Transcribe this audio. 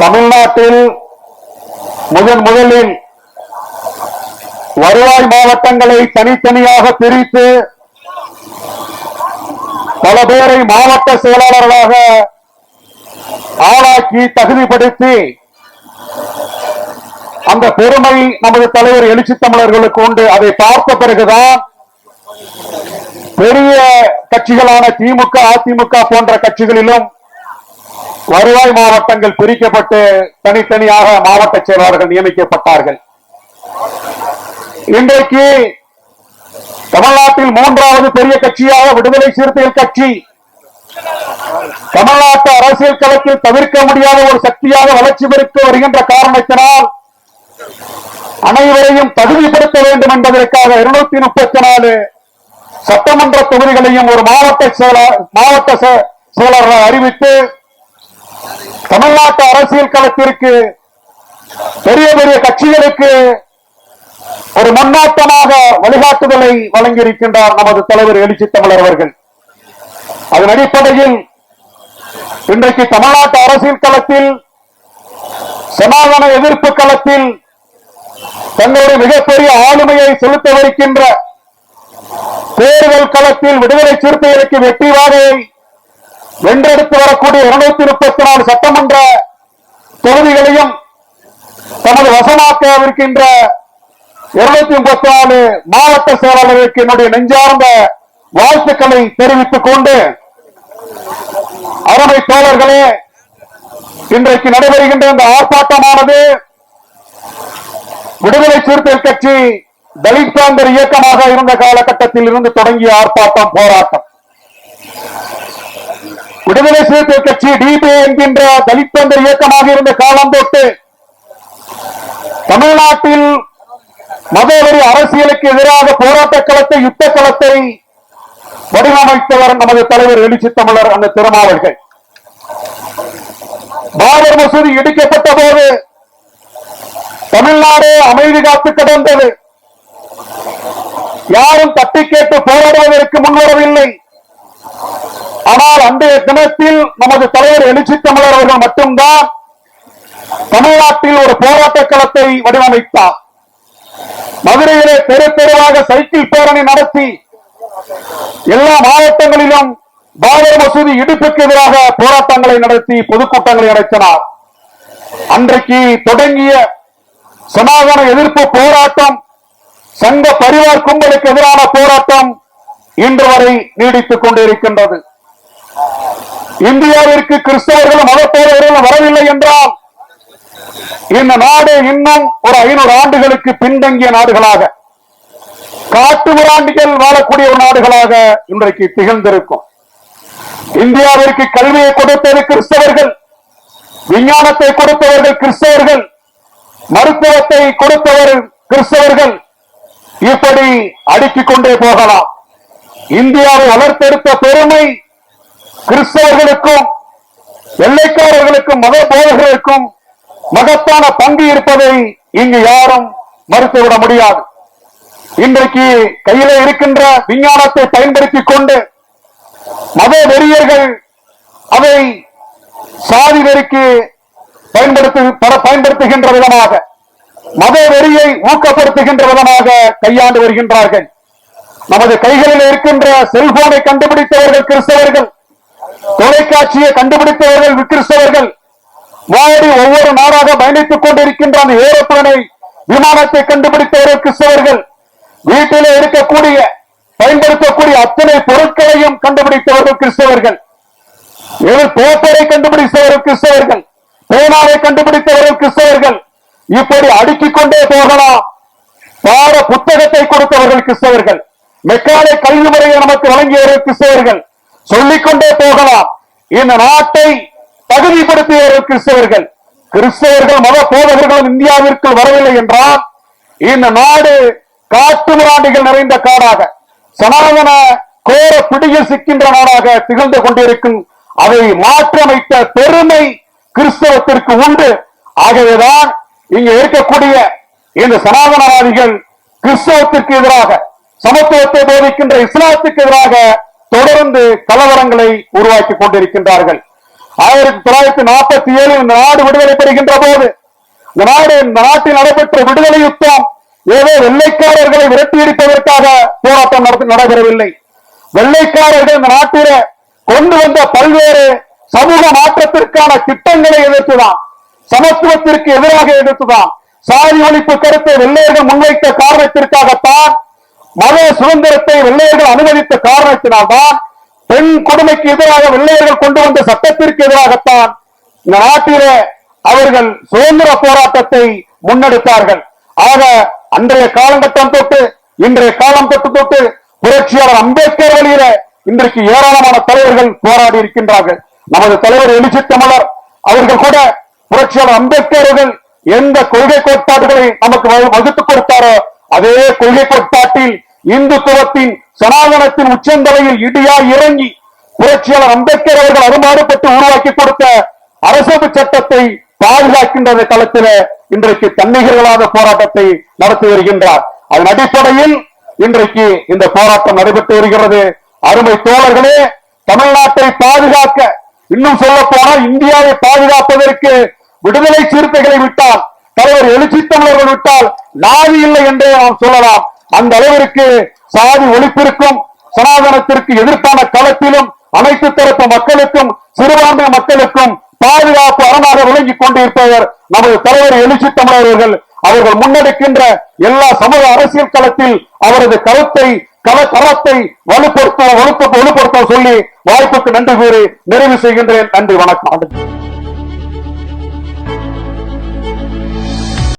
தமிழ்நாட்டில் முதன் முதலில் வருவாய் மாவட்டங்களை தனித்தனியாக பிரித்து பல பேரை மாவட்ட செயலாளர்களாக ஆளாக்கி தகுதிப்படுத்தி அந்த பெருமை நமது தலைவர் எழுச்சி தமிழர்களுக்கு உண்டு. அதை பார்த்த பிறகுதான் பெரிய கட்சிகளான திமுக அதிமுக போன்ற கட்சிகளிலும் வருவாய் மாவட்டங்கள் பிரிக்கப்பட்டு தனித்தனியாக மாவட்ட செயலாளர்கள் நியமிக்கப்பட்டார்கள். இன்றைக்கு தமிழ்நாட்டில் மூன்றாவது பெரிய கட்சியாக விடுதலை சிறுத்தைகள் கட்சி. தமிழ்நாட்டு அரசியல் களத்தில் தவிர்க்க முடியாத ஒரு சக்தியாக வளர்ச்சி பெருக்க வருகின்ற காரணத்தினால் அனைவரையும் தகுதிப்படுத்த வேண்டும் என்பதற்காக இருநூத்தி முப்பத்தி நாலு சட்டமன்ற தொகுதிகளையும் ஒரு மாவட்ட செயலர் மாவட்ட செ- அறிவித்து தமிழ்நாட்டு அரசியல் களத்திற்கு பெரிய பெரிய கட்சிகளுக்கு ஒரு முன்னோட்டமாக வழிகாட்டுதலை வழங்கியிருக்கின்றார் நமது தலைவர் எழுச்சி தமிழர் அவர்கள். அதன் அடிப்படையில் இன்றைக்கு தமிழ்நாட்டு அரசியல் களத்தில் சனாதன எதிர்ப்பு களத்தில் தங்களுடைய மிகப்பெரிய ஆளுமையை செலுத்த வைக்கின்ற தேர்தல் களத்தில் விடுதலை சிறுத்தைகளுக்கு வெற்றி வாகையை வென்றெடுத்து வரக்கூடிய இருநூத்தி முப்பத்தி நாலு சட்டமன்ற தொகுதிகளையும் தமது வசமாக்கவிருக்கின்ற இருநூத்தி முப்பத்தி நாலு மாவட்ட செயலாளர்களுக்கு என்னுடைய நெஞ்சார்ந்த வாழ்த்துக்களை தெரிவித்துக் கொண்டு அருமை தோழர்களே இன்றைக்கு நடைபெறுகின்ற இந்த ஆர்ப்பாட்டமானது விடுதலை சிறுத்தைகள் கட்சி தலித் பிராந்தர் இயக்கமாக இருந்த காலகட்டத்தில் இருந்து தொடங்கிய ஆர்ப்பாட்டம் போராட்டம். விடுதலை சிறுத்தை கட்சி டிபி என்கின்ற தலித் இயக்கமாக இருந்த காலம் தொட்டு தமிழ்நாட்டில் மதவெறி அரசியலுக்கு எதிராக போராட்ட களத்தை யுத்த களத்தை வடிவமைத்தவர் நமது தலைவர் எழுச்சி தமிழர் அந்த திருமாவர்கள் பாபர் மசூதி இடிக்கப்பட்ட போது தமிழ்நாடு அமைதி காத்து கிடந்தது. யாரும் தட்டி கேட்டு போராடுவதற்கு முன்வரவில்லை. ஆனால் அன்றைய தினத்தில் நமது தலைவர் எழுச்சி தமிழர் அவர்கள் மட்டும்தான் தமிழ்நாட்டில் ஒரு போராட்ட களத்தை வடிவமைத்தார். மதுரையிலே தெரு தெருவாக சைக்கிள் பேரணி நடத்தி எல்லா மாவட்டங்களிலும் பாபர் மசூதி இடிப்புக்கு எதிராக போராட்டங்களை நடத்தி பொதுக்கூட்டங்களை நடத்தினார். அன்றைக்கு தொடங்கிய சனாதன எதிர்ப்பு போராட்டம் சங்க பரிவார் கும்பலுக்கு எதிரான போராட்டம் இன்று வரை நீடித்துக் கொண்டிருக்கின்றது. இந்தியாவிற்கு கிறிஸ்தவர்களும் மதத்தோழர்களும் வரவில்லை என்றால் இந்த நாடு இன்னும் ஒரு ஐநூறு ஆண்டுகளுக்கு பின்தங்கிய நாடுகளாக காட்டு முராண்டிகள் வாழக்கூடிய ஒரு நாடுகளாக இன்றைக்கு திகழ்ந்திருக்கும். இந்தியாவிற்கு கல்வியை கொடுத்தது கிறிஸ்தவர்கள் விஞ்ஞானத்தை கொடுத்தவர்கள் கிறிஸ்தவர்கள் மருத்துவத்தை கொடுத்தவர் கிறிஸ்தவர்கள் இப்படி அடுக்கிக் கொண்டே போகலாம். இந்தியாவை வளர்த்தெடுத்த பெருமை கிறிஸ்தவர்களுக்கும் எல்லைக்காரர்களுக்கும் மத போதகர்களுக்கும் மகத்தான பங்கு இருப்பதை இங்கு யாரும் மறுத்துவிட முடியாது. இன்றைக்கு கையில இருக்கின்ற விஞ்ஞானத்தை பயன்படுத்திக் கொண்டு மத வெறியர்கள் அதை சாதி வெறிக்கு பயன்படுத்து பயன்படுத்துகின்ற விதமாக மத வெறியை ஊக்கப்படுத்துகின்ற விதமாக கையாண்டு வருகின்றார்கள். நமது கைகளில் இருக்கின்ற செல்போனை கண்டுபிடித்தவர்கள் கிறிஸ்தவர்கள். தொலைக்காட்சியை கண்டுபிடித்தவர்கள் கிறிஸ்தவர்கள் மோடி ஒவ்வொரு நாடாக பயணித்துக் கொண்டிருக்கின்ற அந்த ஏரோப்ளனை விமானத்தை கண்டுபிடித்தவர்கள் கிறிஸ்தவர்கள் வீட்டிலே இருக்கக்கூடிய பயன்படுத்தக்கூடிய அத்தனை பொருட்களையும் கண்டுபிடித்தவர்கள் கிறிஸ்தவர்கள். பேப்பரை கண்டுபிடித்தவர்கள் கிறிஸ்தவர்கள். பேனாவை கண்டுபிடித்தவர்கள் கிறிஸ்தவர்கள். இப்படி அடுக்கிக் கொண்டே போகலாம். பாட புத்தகத்தை கொடுத்தவர்கள் கிறிஸ்தவர்கள். மெக்காலை கல்வி முறையை நமக்கு வழங்கியவர்கள் கிறிஸ்தவர்கள். சொல்லிக்கொண்டே போகலாம். இந்த நாட்டை தகுதிப்படுத்தியவர்கள் கிறிஸ்தவர்கள். கிறிஸ்தவர்கள் மத போதகர்களும் இந்தியாவிற்குள் வரவில்லை என்றால் இந்த நாடு காட்டு மிராண்டிகள் நிறைந்த காடாக சனாதன கோர பிடியில் சிக்கின்ற நாடாக திகழ்ந்து கொண்டிருக்கும் அதை மாற்றமைத்த பெருமை கிறிஸ்தவத்திற்கு உண்டு. ஆகவேதான் இங்க இருக்கக்கூடிய இந்த சனாதனவாதிகள் கிறிஸ்தவத்திற்கு எதிராக சமத்துவத்தை போதிக்கின்ற இஸ்லாத்துக்கு எதிராக தொடர்ந்து கலவரங்களை உருவாக்கி கொண்டிருக்கின்றார்கள். ஆயிரத்தி தொள்ளாயிரத்தி நாற்பத்தி ஏழில் இந்த நாடு விடுதலை பெறுகின்ற போது இந்த நாடு இந்த நாட்டில் நடைபெற்ற விடுதலை யுத்தம் ஏதோ வெள்ளைக்காரர்களை விரட்டியடிப்பதற்காக போராட்டம் நடைபெறவில்லை. வெள்ளைக்காரர்கள் இந்த நாட்டில கொண்டு வந்த பல்வேறு சமூக மாற்றத்திற்கான திட்டங்களை எதிர்த்துதான் சமத்துவத்திற்கு எதிராக எதிர்த்துதான் சாதி ஒழிப்பு கருத்தை வெள்ளையர்கள் முன்வைத்த காரணத்திற்காகத்தான் மத சுதந்திரத்தை வெள்ளையர்கள் அனுமதித்த காரணத்தினால்தான் பெண் கொடுமைக்கு எதிராக வெள்ளையர்கள் கொண்டு வந்த சட்டத்திற்கு எதிராகத்தான் இந்த நாட்டிலே அவர்கள் சுதந்திர போராட்டத்தை முன்னெடுத்தார்கள். ஆக அன்றைய காலகட்டம் தொட்டு இன்றைய காலம் தொட்டு தொட்டு புரட்சியாளர் அம்பேத்கர் வழியில இன்றைக்கு ஏராளமான தலைவர்கள் போராடி இருக்கின்றார்கள். நமது தலைவர் எழுச்சி தமிழர் அவர்கள் கூட புரட்சியாளர் அம்பேத்கர் அவர்கள் எந்த கொள்கை கோட்பாடுகளை நமக்கு வகுத்துக் கொடுத்தாரோ அதே கொள்கை கோட்பாட்டில் இந்துத்துவத்தின் சனாதனத்தின் உச்சந்தலையில் இடியா இறங்கி புரட்சியாளர் அம்பேத்கர் அவர்கள் அருமாறுபட்டு உருவாக்கி கொடுத்த அரசு சட்டத்தை பாதுகாக்கின்ற களத்தில இன்றைக்கு தன்னிகர்களாக போராட்டத்தை நடத்தி வருகின்றார். அதன் அடிப்படையில் இன்றைக்கு இந்த போராட்டம் நடைபெற்று வருகிறது. அருமை தோழர்களே தமிழ்நாட்டை பாதுகாக்க இன்னும் சொல்ல போனால் இந்தியாவை பாதுகாப்பதற்கு விடுதலை சிறுத்தைகளை விட்டால் தலைவர் எழுச்சி தமிழர்கள் விட்டால் நாதி இல்லை என்றே நாம் சொல்லலாம். அந்த அளவிற்கு சாதி ஒழிப்பிற்கும் சனாதனத்திற்கு எதிர்ப்பான களத்திலும் அனைத்து தரப்பு மக்களுக்கும் சிறுபான்மை மக்களுக்கும் பாதுகாப்பு அரணாக விளங்கிக் கொண்டிருப்பவர் நமது தலைவர் எழுச்சி தமிழர்கள் அவர்கள் முன்னெடுக்கின்ற எல்லா சமூக அரசியல் களத்தில் அவரது கருத்தை கல வலுப்படுத்த வலுப்படுத்த சொல்லி வாய்ப்புக்கு நன்றி கூறி நிறைவு செய்கின்றேன். நன்றி வணக்கம்.